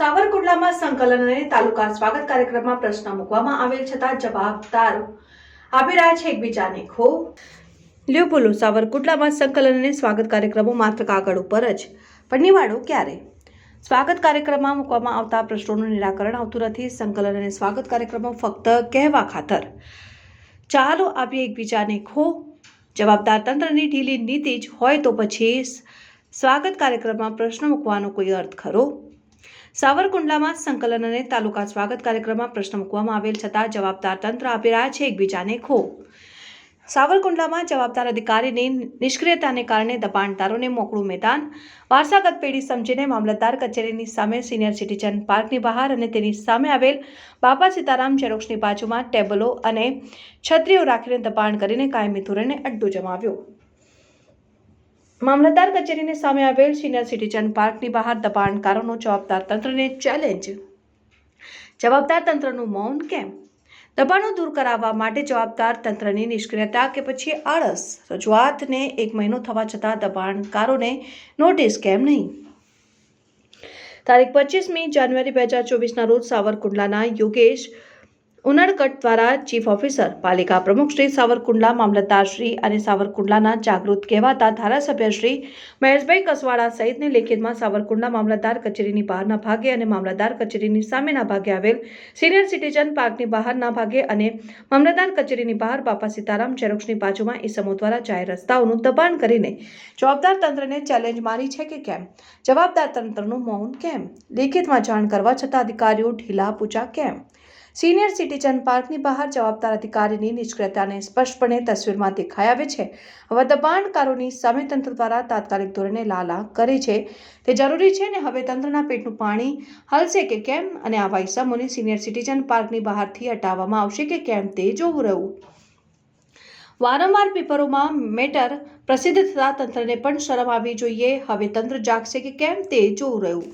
સાવરકુંડલામાં સંકલન અને તાલુકા સ્વાગત કાર્યક્રમમાં પ્રશ્ન મૂકવામાં આવેલ છતાં જવાબદાર આપી રહ્યા છે એકબીજાને ખો લ્યો બોલો સાવરકુંડલામાં સંકલન અને સ્વાગત કાર્યક્રમો માત્ર કાગળ ઉપર જ, પણ નિવાડો ક્યારે? સ્વાગત કાર્યક્રમમાં મૂકવામાં આવતા પ્રશ્નોનું નિરાકરણ આવતું નથી, સંકલન અને સ્વાગત કાર્યક્રમો ફક્ત કહેવા ખાતર. ચાલો આપીએ એકબીજાને ખો જવાબદાર તંત્રની ઢીલી નીતિ જ હોય તો પછી સ્વાગત કાર્યક્રમમાં પ્રશ્ન મૂકવાનો કોઈ અર્થ ખરો? સાવરકુંડલામાં સંકલન અને તાલુકા સ્વાગત કાર્યક્રમમાં પ્રશ્ન મૂકવામાં આવેલ છતાં જવાબદાર તંત્ર આપી રહ્યા છે એકબીજાને ખો સાવરકુંડલામાં જવાબદાર અધિકારીની નિષ્ક્રિયતાને કારણે દબાણદારોને મોકળું મેદાન, વારસાગત પેઢી સમજીને મામલતદાર કચેરીની સામે સિનિયર સિટીઝન પાર્કની બહાર અને તેની સામે આવેલ બાપા સીતારામ ઝેરોક્ષની બાજુમાં ટેબલો અને છત્રીઓ રાખીને દબાણ કરીને કાયમી ધોરણે અડ્ડો જમાવ્યો. મામલતદાર કચેરીની સામે આવેલ સિનિયર સિટીઝન પાર્કની બહાર દબાણકારોનો જવાબદાર તંત્રને ચેલેન્જ જવાબદાર તંત્રનું મૌન કેમ? દબાણો દૂર કરાવવા માટે જવાબદાર તંત્રની નિષ્ક્રિયતા કે પછી આળસ? રજૂઆતને એક મહિનો થવા છતાં દબાણકારોને નોટિસ કેમ નહીં? તારીખ પચીસમી જાન્યુઆરી બે હજાર ચોવીસના રોજ સાવરકુંડલાના યોગેશ ઉનડકટ દ્વારા ચીફ ઓફિસર, પાલિકા પ્રમુખ શ્રી સાવરકુંડલા મામલતદારશ્રી અને સાવરકુંડલાના જાગૃત કહેવાતા ધારાસભ્ય શ્રી મહેશભાઈ કસવાડા સહિતની લેખિતમાં સાવરકુંડલા મામલતદાર કચેરીની બહારના ભાગે અને મામલતદાર કચેરીની સામેના ભાગે આવેલ સિનિયર સિટીઝન પાર્કની બહારના ભાગે અને મામલતદાર કચેરીની બહાર બાપા સીતારામ ઝેરોક્ષની બાજુમાં ઇસમો દ્વારા જાહેર રસ્તાઓનું દબાણ કરીને જવાબદાર તંત્રને ચેલેન્જ મારી છે કે કેમ? જવાબદાર તંત્રનું મૌન કેમ? લેખિતમાં જાણ કરવા છતાં અધિકારીઓ ઢીલા પૂછા કેમ? સિનિયર સિટીઝન પાર્કની બહાર જવાબદાર અધિકારીની નિષ્ક્રિયતાને સ્પષ્ટપણે તસવીરમાં દેખાઈ આવે છે. હવે દબાણકારોની સામે તંત્ર દ્વારા તાત્કાલિક ધોરણે લાલા કરે છે. તે જરૂરી છે ને હવે તંત્રના પેટનું પાણી હલશે કે કેમ? અને આવા ઇસમોને સિનિયર સિટીઝન પાર્કની બહારથી હટાવવામાં આવશે કે કેમ તે જોવું રહ્યું. વારંવાર પેપરોમાં મેટર પ્રસિદ્ધ થતા તંત્રને પણ શરમ આવવી જોઈએ. હવે તંત્ર જાગશે કે કેમ તે જોવું રહ્યું.